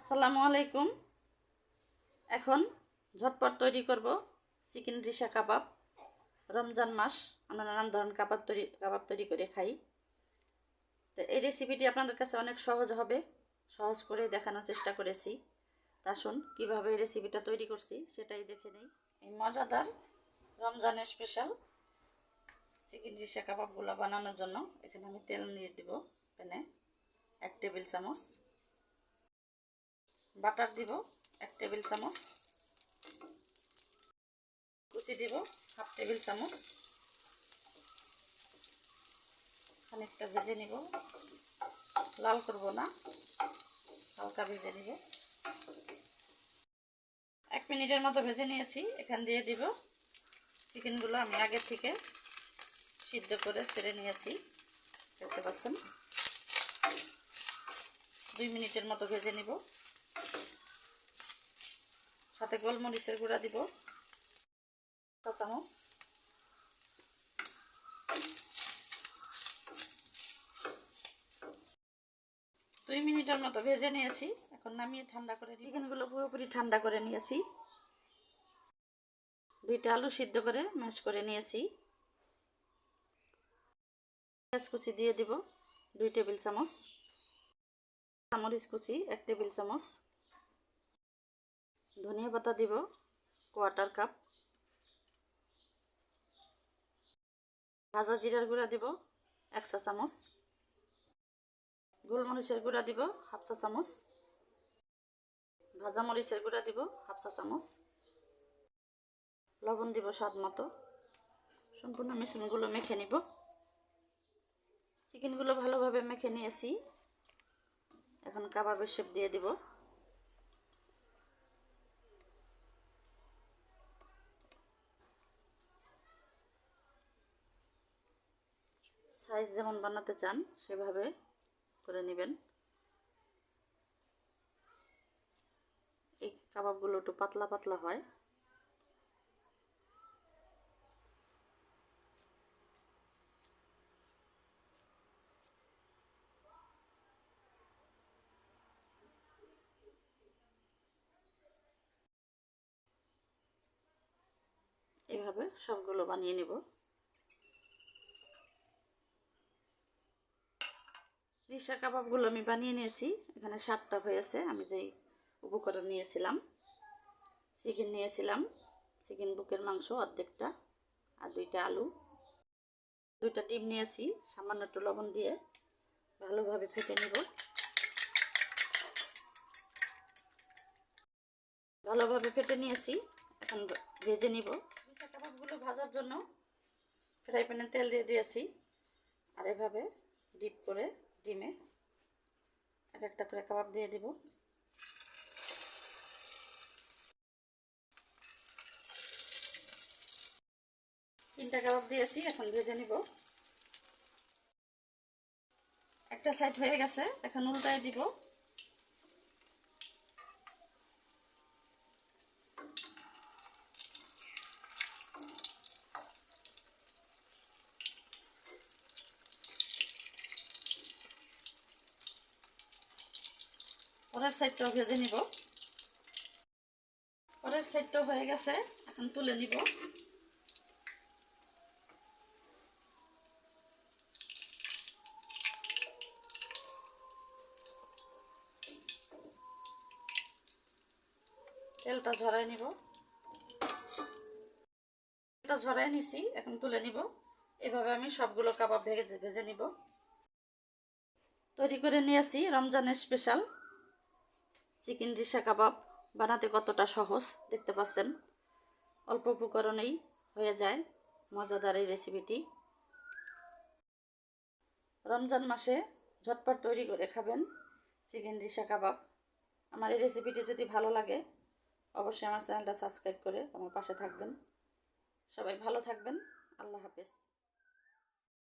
আসসালামু আলাইকুম। এখন ঝটপট তৈরি করব চিকেন রিসা কাবাব। রমজান মাস, আমরা নানান ধরনের কাবাব তৈরি কাবাব তৈরি করে খাই। তো এই রেসিপিটি আপনাদের কাছে অনেক সহজ হবে, সহজ করে দেখানোর চেষ্টা করেছি। তা আসুন, কীভাবে এই রেসিপিটা তৈরি করছি সেটাই দেখে নিই। এই মজাদার রমজানের স্পেশাল চিকেন রিসা কাবাবগুলো বানানোর জন্য এখানে আমি তেল নিয়ে দেব প্যানে এক টেবিল চামচ। বাটার দিব, এক টেবিল চামচ। কুচি দিব, হাফ টেবিল চামচ। খানিকটা ভেজে নিব। লাল করব না, হালকা ভেজে নিব। এক মিনিটের মতো ভেজে নিয়েছি, এখান দিয়ে দিব। চিকেনগুলো আমি আগে থেকে সিদ্ধ করে ছেড়ে নিয়েছি, দেখতে পাচ্ছেন? দুই মিনিটের মতো ভেজে নিব। সাথে গোলমরিচের গুঁড়া দিব, চা চামচ। দুই মিনিটের মতো ভেজে নিয়েছি, এখন নামিয়ে ঠান্ডা করে চিকেনগুলো পুরোপুরি ঠান্ডা করে নিয়েছি। দুইটা আলু সিদ্ধ করে ম্যাশ করে নিয়েছি। পেঁয়াজ কুচি দিয়ে দিব, দুই টেবিল চামচ। চামরিচ কুচি, এক টেবিল চামচ। ধনিয়া পাতা দিব, কোয়াটার কাপ। ভাজা জিরার গুঁড়া দিব, এক চা চামচ। গোলমরিচের গুঁড়া দিব, হাফ চা চামচ। ভাজা মরিচের গুঁড়া দিব, হাফ চা চামচ। লবণ দিব স্বাদ মতো। সম্পূর্ণ মিশ্রণগুলো মেখে নিব। চিকেনগুলো ভালোভাবে মেখে নিয়েছি। এখন কাবাবের শেপ দিয়ে দিব। সাইজ যেমন বানাতে চান, সেভাবে করে নেবেন। এই কাবাবগুলো একটু পাতলা পাতলা হয়। এভাবে সবগুলো বানিয়ে নেব। রিসা কাবাবগুলো আমি বানিয়ে নিয়েছি। এখানে সাতটা হয়েছে আমি যেই উপকরণ নিয়েছিলাম, চিকেন নিয়েছিলাম, চিকেন বুকের মাংস অর্ধেকটা আর দুইটা আলু। দুইটা ডিম নিয়েছি, সামান্য একটু লবণ দিয়ে ভালোভাবে ফেটে নেব। ভালোভাবে ফেটে নিয়েছি, এখন ভেজে নিব। রিসা কাবাবগুলো ভাজার জন্য ফ্রাই প্যানে তেল দিয়ে দিয়েছি, আর এভাবে ডিপ করে ডিমে এক একটা করে কাবাব দিয়ে দিব। তিনটা কাবাব দিয়েছি, এখন ভেজে নিব। একটা সাইড হয়ে গেছে, এখন উল্টায় দিব। পরের সাইডটাও ভেজে নিব। পরের সাইডটাও হয়ে গেছে, এখন তুলে নিব। তেলটা ঝরাই নিব। তেলটা ঝরাই নিছি, এখন তুলে নিব। এভাবে আমি সবগুলো কাবাব ভেজে ভেজে নিব। তৈরি করে নিয়েছি রমজানের স্পেশাল চিকেন রিসা কাবাব বানাতে কতটা সহজ দেখতে পাচ্ছেন। অল্প উপকরণেই হয়ে যায় মজাদার এই রেসিপিটি রমজান মাসে ঝটপট তৈরি করে খাবেন চিকেন রিসা কাবাব। আমার এই রেসিপিটি যদি ভালো লাগে, অবশ্যই আমার চ্যানেলটা সাবস্ক্রাইব করে আমার পাশে থাকবেন। সবাই ভালো থাকবেন। আল্লাহ হাফেজ।